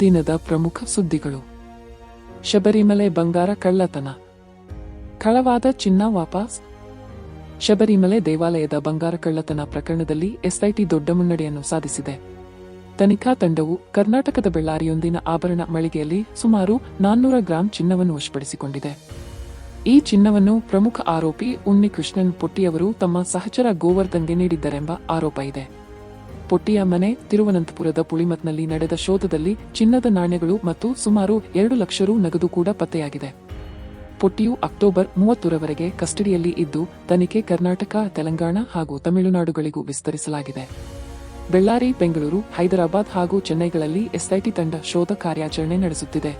ದಿನದ ಪ್ರಮುಖ ಸುದ್ದಿಗಳು. ಶಬರಿಮಲೆ ಬಂಗಾರ ಕಳ್ಳತನ. ಕಳವಾದ ಚಿನ್ನ ವಾಪಸ್. ಶಬರಿಮಲೆ ದೇವಾಲಯದ ಬಂಗಾರ ಕಳ್ಳತನ ಪ್ರಕರಣದಲ್ಲಿ ಎಸ್ಐಟಿ ದೊಡ್ಡ ಮುನ್ನಡೆಯನ್ನು ಸಾಧಿಸಿದೆ. ತನಿಖಾ ತಂಡವು ಕರ್ನಾಟಕದ ಬೆಳ್ಳಾರಿಯೊಂದಿನ ಆಭರಣ ಮಳಿಗೆಯಲ್ಲಿ ಸುಮಾರು ನಾನ್ನೂರ ಗ್ರಾಂ ಚಿನ್ನವನ್ನು ವಶಪಡಿಸಿಕೊಂಡಿದೆ. ಈ ಚಿನ್ನವನ್ನು ಪ್ರಮುಖ ಆರೋಪಿ ಉನ್ನಿಕೃಷ್ಣನ್ ಪುಟ್ಟಿಯವರು ತಮ್ಮ ಸಹಚರ ಗೋವರ್ಧನ್ಗೆ ನೀಡಿದ್ದರೆಂಬ ಆರೋಪ ಇದೆ. ಪೊಟ್ಟಿಯ ಮನೆ ತಿರುವನಂತಪುರದ ಪುಳಿಮತ್ನಲ್ಲಿ ನಡೆದ ಶೋಧದಲ್ಲಿ ಚಿನ್ನದ ನಾಣ್ಯಗಳು ಮತ್ತು ಸುಮಾರು ಎರಡು ಲಕ್ಷ ರು ನಗದು ಕೂಡ ಪತ್ತೆಯಾಗಿದೆ. ಪೊಟ್ಟಿಯು ಅಕ್ಟೋಬರ್ ಮೂವತ್ತರವರೆಗೆ ಕಸ್ಟಡಿಯಲ್ಲಿ ಇದ್ದು, ತನಿಖೆ ಕರ್ನಾಟಕ, ತೆಲಂಗಾಣ ಹಾಗೂ ತಮಿಳುನಾಡುಗಳಿಗೂ ವಿಸ್ತರಿಸಲಾಗಿದೆ. ಬೆಳ್ಳಾರಿ, ಬೆಂಗಳೂರು, ಹೈದರಾಬಾದ್ ಹಾಗೂ ಚೆನ್ನೈಗಳಲ್ಲಿ ಎಸ್ಐಟಿ ತಂಡ ಶೋಧ ಕಾರ್ಯಾಚರಣೆ ನಡೆಸುತ್ತಿದೆ.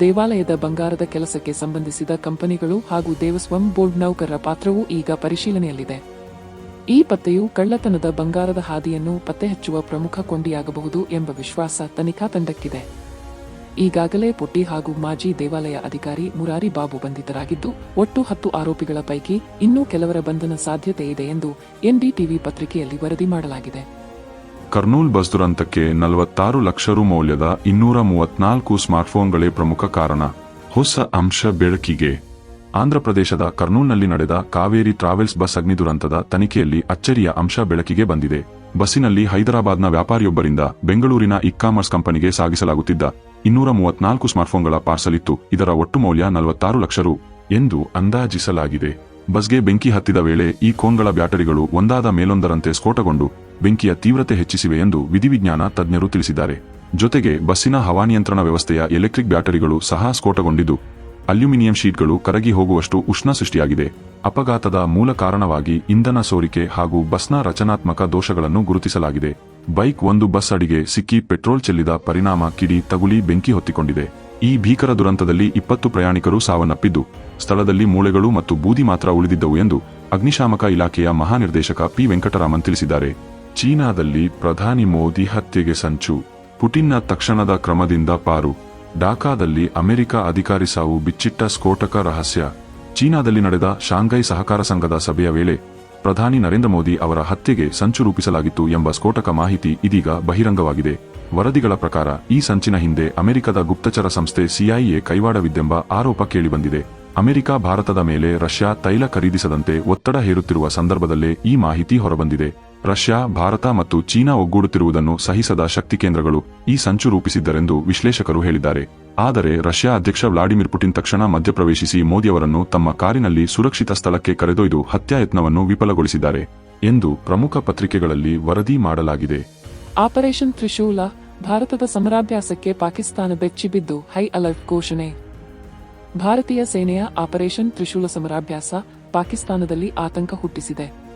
ದೇವಾಲಯದ ಬಂಗಾರದ ಕೆಲಸಕ್ಕೆ ಸಂಬಂಧಿಸಿದ ಕಂಪನಿಗಳು ಹಾಗೂ ದೇವಸ್ವಂ ಬೋರ್ಡ್ ನೌಕರರ ಪಾತ್ರವೂ ಈಗ ಪರಿಶೀಲನೆಯಲ್ಲಿದೆ. ಈ ಪತ್ತೆಯು ಕಳ್ಳತನದ ಬಂಗಾರದ ಹಾದಿಯನ್ನು ಪತ್ತೆಹಚ್ಚುವ ಪ್ರಮುಖ ಕೊಂಡಿಯಾಗಬಹುದು ಎಂಬ ವಿಶ್ವಾಸ ತನಿಖಾ ತಂಡಕ್ಕಿದೆ. ಈಗಾಗಲೇ ಪುಟ್ಟಿ ಹಾಗೂ ಮಾಜಿ ದೇವಾಲಯ ಅಧಿಕಾರಿ ಮುರಾರಿ ಬಾಬು ಬಂಧಿತರಾಗಿದ್ದು, ಒಟ್ಟು ಹತ್ತು ಆರೋಪಿಗಳ ಪೈಕಿ ಇನ್ನೂ ಕೆಲವರ ಬಂಧನ ಸಾಧ್ಯತೆ ಇದೆ ಎಂದು ಎನ್ಡಿಟಿವಿ ಪತ್ರಿಕೆಯಲ್ಲಿ ವರದಿ ಮಾಡಲಾಗಿದೆ. ಕರ್ನೂಲ್ ಬಸ್ ದುರಂತಕ್ಕೆ ನಲವತ್ತಾರು ಲಕ್ಷ ರು ಮೌಲ್ಯದ ಇನ್ನೂರ ಮೂವತ್ನಾಲ್ಕು ಸ್ಮಾರ್ಟ್ಫೋನ್ಗಳೇ ಪ್ರಮುಖ ಕಾರಣ. ಹೊಸ ಅಂಶ ಬೆಳಕಿಗೆ. ಆಂಧ್ರಪ್ರದೇಶದ ಕರ್ನೂಲ್ನಲ್ಲಿ ನಡೆದ ಕಾವೇರಿ ಟ್ರಾವೆಲ್ಸ್ ಬಸ್ ಅಗ್ನಿ ದುರಂತದ ತನಿಖೆಯಲ್ಲಿ ಅಚ್ಚರಿಯ ಅಂಶ ಬೆಳಕಿಗೆ ಬಂದಿದೆ. ಬಸ್ಸಿನಲ್ಲಿ ಹೈದರಾಬಾದ್ನ ವ್ಯಾಪಾರಿಯೊಬ್ಬರಿಂದ ಬೆಂಗಳೂರಿನ ಇ ಕಾಮರ್ಸ್ ಕಂಪನಿಗೆ ಸಾಗಿಸಲಾಗುತ್ತಿದ್ದ ಇನ್ನೂರ ಮೂವತ್ನಾಲ್ಕು ಸ್ಮಾರ್ಟ್ಫೋನ್ಗಳ ಪಾರ್ಸಲ್ ಇತ್ತು. ಇದರ ಒಟ್ಟು ಮೌಲ್ಯ ನಲವತ್ತಾರು ಲಕ್ಷ ರು ಎಂದು ಅಂದಾಜಿಸಲಾಗಿದೆ. ಬಸ್ಗೆ ಬೆಂಕಿ ಹತ್ತಿದ ವೇಳೆ ಈ ಕೋನ್ಗಳ ಬ್ಯಾಟರಿಗಳು ಒಂದಾದ ಮೇಲೊಂದರಂತೆ ಸ್ಫೋಟಗೊಂಡು ಬೆಂಕಿಯ ತೀವ್ರತೆ ಹೆಚ್ಚಿಸಿವೆ ಎಂದು ವಿಧಿವಿಜ್ಞಾನ ತಜ್ಞರು ತಿಳಿಸಿದ್ದಾರೆ. ಜೊತೆಗೆ ಬಸ್ಸಿನ ಹವಾನಿಯಂತ್ರಣ ವ್ಯವಸ್ಥೆಯ ಎಲೆಕ್ಟ್ರಿಕ್ ಬ್ಯಾಟರಿಗಳು ಸಹ ಸ್ಫೋಟಗೊಂಡಿದ್ದು ಅಲ್ಯೂಮಿನಿಯಂ ಶೀಟ್ಗಳು ಕರಗಿ ಹೋಗುವಷ್ಟು ಉಷ್ಣ ಸೃಷ್ಟಿಯಾಗಿದೆ. ಅಪಘಾತದ ಮೂಲ ಕಾರಣವಾಗಿ ಇಂಧನ ಸೋರಿಕೆ ಹಾಗೂ ಬಸ್ನ ರಚನಾತ್ಮಕ ದೋಷಗಳನ್ನು ಗುರುತಿಸಲಾಗಿದೆ. ಬೈಕ್ ಒಂದು ಬಸ್ ಅಡಿಗೆ ಸಿಕ್ಕಿ ಪೆಟ್ರೋಲ್ ಚೆಲ್ಲಿದ ಪರಿಣಾಮ ಕಿಡಿ ತಗುಲಿ ಬೆಂಕಿ ಹೊತ್ತಿಕೊಂಡಿದೆ. ಈ ಭೀಕರ ದುರಂತದಲ್ಲಿ ಇಪ್ಪತ್ತು ಪ್ರಯಾಣಿಕರು ಸಾವನ್ನಪ್ಪಿದ್ದು, ಸ್ಥಳದಲ್ಲಿ ಮೂಳೆಗಳು ಮತ್ತು ಬೂದಿ ಮಾತ್ರ ಉಳಿದಿದ್ದವು ಎಂದು ಅಗ್ನಿಶಾಮಕ ಇಲಾಖೆಯ ಮಹಾನಿರ್ದೇಶಕ ಪಿ ವೆಂಕಟರಾಮನ್ ತಿಳಿಸಿದ್ದಾರೆ. ಚೀನಾದಲ್ಲಿ ಪ್ರಧಾನಿ ಮೋದಿ ಹತ್ಯೆಗೆ ಸಂಚು, ಪುಟಿನ್ನ ತಕ್ಷಣದ ಕ್ರಮದಿಂದ ಪಾರು ಢಾಕಾದಲ್ಲಿ ಅಮೆರಿಕ ಅಧಿಕಾರಿ ಸಾವು ಬಿಚ್ಚಿಟ್ಟ ಸ್ಫೋಟಕ ರಹಸ್ಯ. ಚೀನಾದಲ್ಲಿ ನಡೆದ ಶಾಂಘೈ ಸಹಕಾರ ಸಂಘದ ಸಭೆಯ ವೇಳೆ ಪ್ರಧಾನಿ ನರೇಂದ್ರ ಮೋದಿ ಅವರ ಹತ್ಯೆಗೆ ಸಂಚು ರೂಪಿಸಲಾಗಿತ್ತು ಎಂಬ ಸ್ಫೋಟಕ ಮಾಹಿತಿ ಇದೀಗ ಬಹಿರಂಗವಾಗಿದೆ. ವರದಿಗಳ ಪ್ರಕಾರ ಈ ಸಂಚಿನ ಹಿಂದೆ ಅಮೆರಿಕದ ಗುಪ್ತಚರ ಸಂಸ್ಥೆ ಸಿಐಎ ಕೈವಾಡವಿದ್ದೆಂಬ ಆರೋಪ ಕೇಳಿಬಂದಿದೆ. ಅಮೆರಿಕ, ಭಾರತದ ಮೇಲೆ ರಷ್ಯಾ ತೈಲ ಖರೀದಿಸದಂತೆ ಒತ್ತಡ ಹೇರುತ್ತಿರುವ ಸಂದರ್ಭದಲ್ಲೇ ಈ ಮಾಹಿತಿ ಹೊರಬಂದಿದೆ. ರಷ್ಯಾ, ಭಾರತ ಮತ್ತು ಚೀನಾ ಒಗ್ಗೂಡುತ್ತಿರುವುದನ್ನು ಸಹಿಸದ ಶಕ್ತಿ ಕೇಂದ್ರಗಳು ಈ ಸಂಚು ರೂಪಿಸಿದ್ದರೆಂದು ವಿಶ್ಲೇಷಕರು ಹೇಳಿದ್ದಾರೆ. ಆದರೆ ರಷ್ಯಾ ಅಧ್ಯಕ್ಷ ವ್ಲಾಡಿಮಿರ್ ಪುಟಿನ್ ತಕ್ಷಣ ಮಧ್ಯಪ್ರವೇಶಿಸಿ ಮೋದಿಯವರನ್ನು ತಮ್ಮ ಕಾರಿನಲ್ಲಿ ಸುರಕ್ಷಿತ ಸ್ಥಳಕ್ಕೆ ಕರೆದೊಯ್ದು ಹತ್ಯಾಯತ್ನವನ್ನು ವಿಫಲಗೊಳಿಸಿದ್ದಾರೆ ಎಂದು ಪ್ರಮುಖ ಪತ್ರಿಕೆಗಳಲ್ಲಿ ವರದಿ ಮಾಡಲಾಗಿದೆ. ಆಪರೇಷನ್ ತ್ರಿಶೂಲ, ಭಾರತದ ಸಮರಾಭ್ಯಾಸಕ್ಕೆ ಪಾಕಿಸ್ತಾನ ಬೆಚ್ಚಿಬಿದ್ದು ಹೈ ಅಲರ್ಟ್ ಘೋಷಣೆ. ಭಾರತೀಯ ಸೇನೆಯ ಆಪರೇಷನ್ ತ್ರಿಶೂಲ ಸಮರಾಭ್ಯಾಸ ಪಾಕಿಸ್ತಾನದಲ್ಲಿ ಆತಂಕ ಹುಟ್ಟಿಸಿದೆ.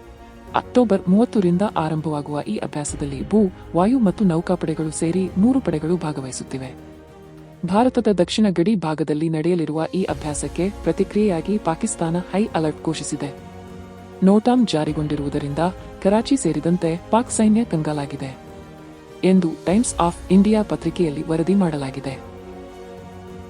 ಅಕ್ಟೋಬರ್ ಮೂವತ್ತರಿಂದ ಆರಂಭವಾಗುವ ಈ ಅಭ್ಯಾಸದಲ್ಲಿ ಭೂ, ವಾಯು ಮತ್ತು ನೌಕಾಪಡೆಗಳು ಸೇರಿ ಮೂರು ಪಡೆಗಳು ಭಾಗವಹಿಸುತ್ತಿವೆ. ಭಾರತದ ದಕ್ಷಿಣ ಗಡಿ ಭಾಗದಲ್ಲಿ ನಡೆಯಲಿರುವ ಈ ಅಭ್ಯಾಸಕ್ಕೆ ಪ್ರತಿಕ್ರಿಯೆಯಾಗಿ ಪಾಕಿಸ್ತಾನ ಹೈ ಅಲರ್ಟ್ ಘೋಷಿಸಿದೆ. ನೋಟಾಮ್ ಜಾರಿಗೊಂಡಿರುವುದರಿಂದ ಕರಾಚಿ ಸೇರಿದಂತೆ ಪಾಕ್ ಸೈನ್ಯ ಕಂಗಾಲಾಗಿದೆ ಎಂದು ಟೈಮ್ಸ್ ಆಫ್ ಇಂಡಿಯಾ ಪತ್ರಿಕೆಯಲ್ಲಿ ವರದಿ ಮಾಡಲಾಗಿದೆ.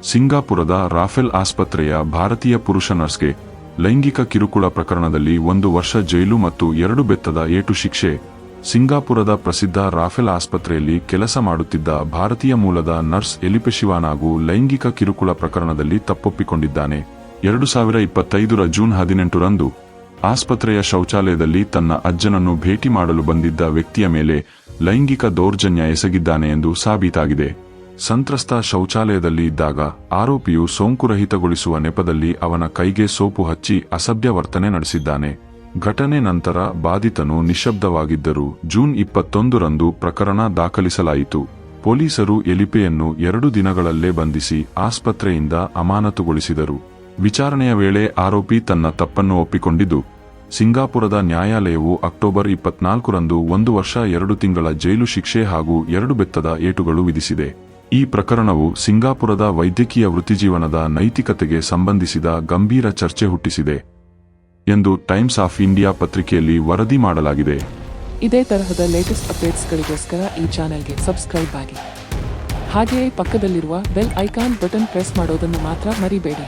ಸಿಂಗಾಪುರದ ರಾಫೆಲ್ ಆಸ್ಪತ್ರೆಯ ಭಾರತೀಯ ಪುರುಷ ನರ್ಸ್ಗೆ ಲೈಂಗಿಕ ಕಿರುಕುಳ ಪ್ರಕರಣದಲ್ಲಿ ಒಂದು ವರ್ಷ ಜೈಲು ಮತ್ತು ಎರಡು ಬೆತ್ತದ ಏಟು ಶಿಕ್ಷೆ. ಸಿಂಗಾಪುರದ ಪ್ರಸಿದ್ಧ ರಾಫೆಲ್ ಆಸ್ಪತ್ರೆಯಲ್ಲಿ ಕೆಲಸ ಮಾಡುತ್ತಿದ್ದ ಭಾರತೀಯ ಮೂಲದ ನರ್ಸ್ ಎಲಿಪೆಶಿವಾನಾಗೂ ಲೈಂಗಿಕ ಕಿರುಕುಳ ಪ್ರಕರಣದಲ್ಲಿ ತಪ್ಪೊಪ್ಪಿಕೊಂಡಿದ್ದಾನೆ. ಎರಡು ಸಾವಿರ ಇಪ್ಪತ್ತೈದರ ಜೂನ್ ಹದಿನೆಂಟರಂದು ಆಸ್ಪತ್ರೆಯ ಶೌಚಾಲಯದಲ್ಲಿ ತನ್ನ ಅಜ್ಜನನ್ನು ಭೇಟಿ ಮಾಡಲು ಬಂದಿದ್ದ ವ್ಯಕ್ತಿಯ ಮೇಲೆ ಲೈಂಗಿಕ ದೌರ್ಜನ್ಯ ಎಸಗಿದ್ದಾನೆ ಎಂದು ಸಾಬೀತಾಗಿದೆ. ಸಂತ್ರಸ್ತ ಶೌಚಾಲಯದಲ್ಲಿ ಇದ್ದಾಗ ಆರೋಪಿಯು ಸೋಂಕುರಹಿತಗೊಳಿಸುವ ನೆಪದಲ್ಲಿ ಅವನ ಕೈಗೆ ಸೋಪು ಹಚ್ಚಿ ಅಸಭ್ಯ ವರ್ತನೆ ನಡೆಸಿದ್ದಾನೆ. ಘಟನೆ ನಂತರ ಬಾಧಿತನು ನಿಶ್ಶಬ್ದವಾಗಿದ್ದರು ಜೂನ್ ಇಪ್ಪತ್ತೊಂದರಂದು ಪ್ರಕರಣ ದಾಖಲಿಸಲಾಯಿತು. ಪೊಲೀಸರು ಎಲಿಪೆಯನ್ನು ಎರಡು ದಿನಗಳಲ್ಲೇ ಬಂಧಿಸಿ ಆಸ್ಪತ್ರೆಯಿಂದ ಅಮಾನತುಗೊಳಿಸಿದರು. ವಿಚಾರಣೆಯ ವೇಳೆ ಆರೋಪಿ ತನ್ನ ತಪ್ಪನ್ನು ಒಪ್ಪಿಕೊಂಡಿದ್ದು, ಸಿಂಗಾಪುರದ ನ್ಯಾಯಾಲಯವು ಅಕ್ಟೋಬರ್ ಇಪ್ಪತ್ನಾಲ್ಕರಂದು ಒಂದು ವರ್ಷ ಎರಡು ತಿಂಗಳ ಜೈಲು ಶಿಕ್ಷೆ ಹಾಗೂ ಎರಡು ಬೆತ್ತದ ಏಟುಗಳು ವಿಧಿಸಿದೆ. ಈ ಪ್ರಕರಣವು ಸಿಂಗಾಪುರದ ವೈದ್ಯಕೀಯ ವೃತ್ತಿಜೀವನದ ನೈತಿಕತೆಗೆ ಸಂಬಂಧಿಸಿದ ಗಂಭೀರ ಚರ್ಚೆ ಹುಟ್ಟಿಸಿದೆ ಎಂದು ಟೈಮ್ಸ್ ಆಫ್ ಇಂಡಿಯಾ ಪತ್ರಿಕೆಯಲ್ಲಿ ವರದಿ ಮಾಡಲಾಗಿದೆ. ಇದೇ ತರಹದ ಲೇಟೆಸ್ಟ್ ಅಪ್ಡೇಟ್ಸ್ಗಳಿಗೋಸ್ಕರ ಈ ಚಾನೆಲ್ಗೆ ಸಬ್ಸ್ಕ್ರೈಬ್ ಆಗಿ. ಹಾಗೆಯೇ ಪಕ್ಕದಲ್ಲಿರುವ ಬೆಲ್ ಐಕಾನ್ ಬಟನ್ ಪ್ರೆಸ್ ಮಾಡೋದನ್ನು ಮಾತ್ರ ಮರಿಬೇಡಿ.